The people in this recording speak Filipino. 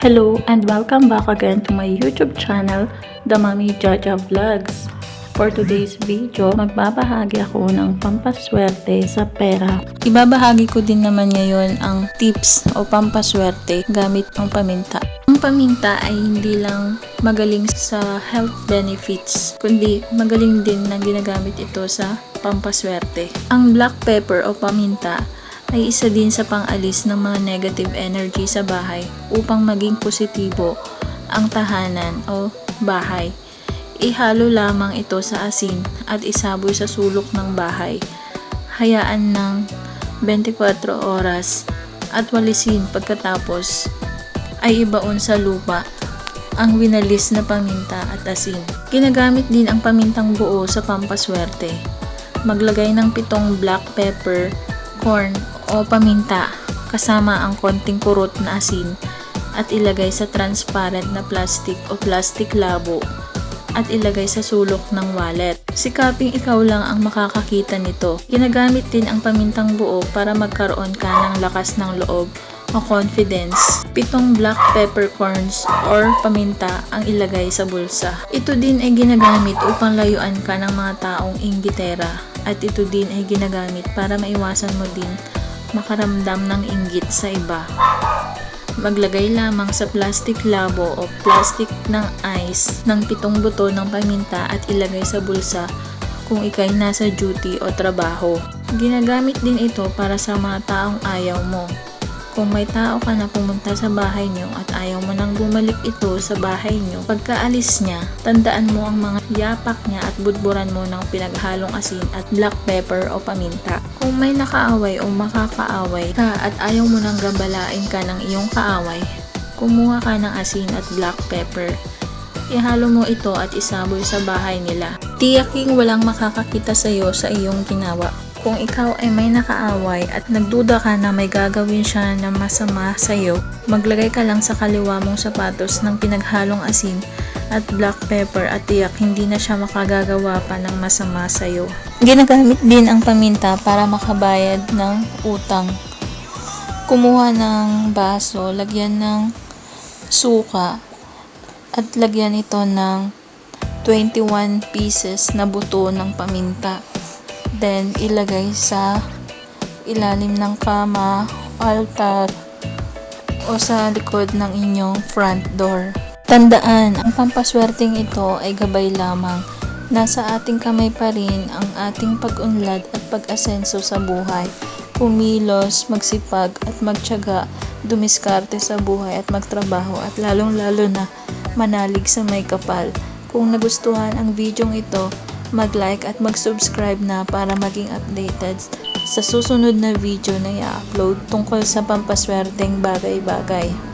Hello and welcome back again to my YouTube channel, The Mami Jaja Vlogs. For today's video, magbabahagi ako ng pampaswerte sa pera. Ibabahagi ko din naman ngayon ang tips o pampaswerte gamit ang paminta. Ang paminta ay hindi lang magaling sa health benefits, kundi magaling din na ginagamit ito sa pampaswerte. Ang black pepper o paminta ay isa din sa pangalis ng mga negative energy sa bahay upang maging positibo ang tahanan o bahay. Ihalo lamang ito sa asin at isaboy sa sulok ng bahay. Hayaan ng 24 oras at walisin pagkatapos ay ibaon sa lupa ang winalis na paminta at asin. Ginagamit din ang pamintang buo sa pampaswerte. Maglagay ng pitong black pepper, corn o paminta kasama ang konting kurot na asin at ilagay sa transparent na plastic o plastic labo at ilagay sa sulok ng wallet. Sikaping ikaw lang ang makakakita nito. Ginagamit din ang pamintang buo para magkaroon ka ng lakas ng loob o confidence. Pitong black peppercorns or paminta ang ilagay sa bulsa. Ito din ay ginagamit upang layuan ka ng mga taong inggitera at ito din ay ginagamit para maiwasan mo din makaramdam ng inggit sa iba. Maglagay lamang sa plastic labo o plastic ng ice ng pitong buto ng paminta at ilagay sa bulsa kung ikay nasa duty o trabaho. Ginagamit din ito para sa mga taong ayaw mo. Kung may tao ka na pumunta sa bahay nyo at ayaw mo nang bumalik ito sa bahay nyo, pagkaalis niya, tandaan mo ang mga yapak niya at budburan mo ng pinaghalong asin at black pepper o paminta. Kung may nakaaway o makakaaway ka at ayaw mo nang gambalain ka ng iyong kaaway, kumuha ka ng asin at black pepper. Ihalo mo ito at isaboy sa bahay nila. Tiyaking walang makakakita sa iyo sa iyong ginawa. Kung ikaw ay may nakaaway at nagduda ka na may gagawin siya na masama sa iyo, maglagay ka lang sa kaliwa mong sapatos ng pinaghalong asin at black pepper at tiyak hindi na siya makagagawa pa ng masama sa iyo. Ginagamit din ang paminta para makabayad ng utang. Kumuha ng baso, lagyan ng suka at lagyan ito ng 21 pieces na buto ng paminta. Then, ilagay sa ilalim ng kama, altar, o sa likod ng inyong front door. Tandaan, ang pampaswerteng ito ay gabay lamang. Nasa ating kamay pa rin ang ating pag-unlad at pag-asenso sa buhay. Kumilos, magsipag at magtyaga, dumiskarte sa buhay at magtrabaho at lalong-lalo na manalig sa may kapal. Kung nagustuhan ang videong ito, mag-like at mag-subscribe na para maging updated sa susunod na video na i-upload tungkol sa pampaswerteng bagay-bagay.